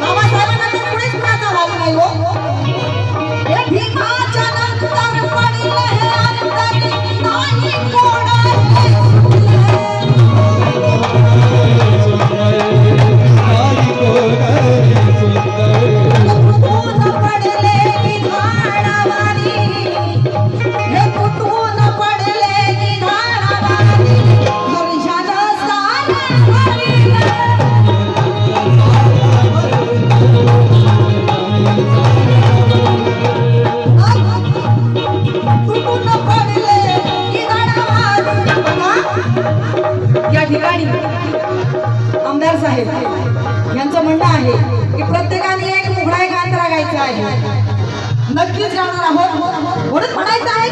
बाबासाहेबांना कुणीच त्रास झाला नाही हो हे ठीक यांचं म्हणणं आहे की प्रत्येकाने एक मुघडाय गात रागायचं आहे. नक्कीच गाणार आहोत. म्हणून म्हणायचं आहे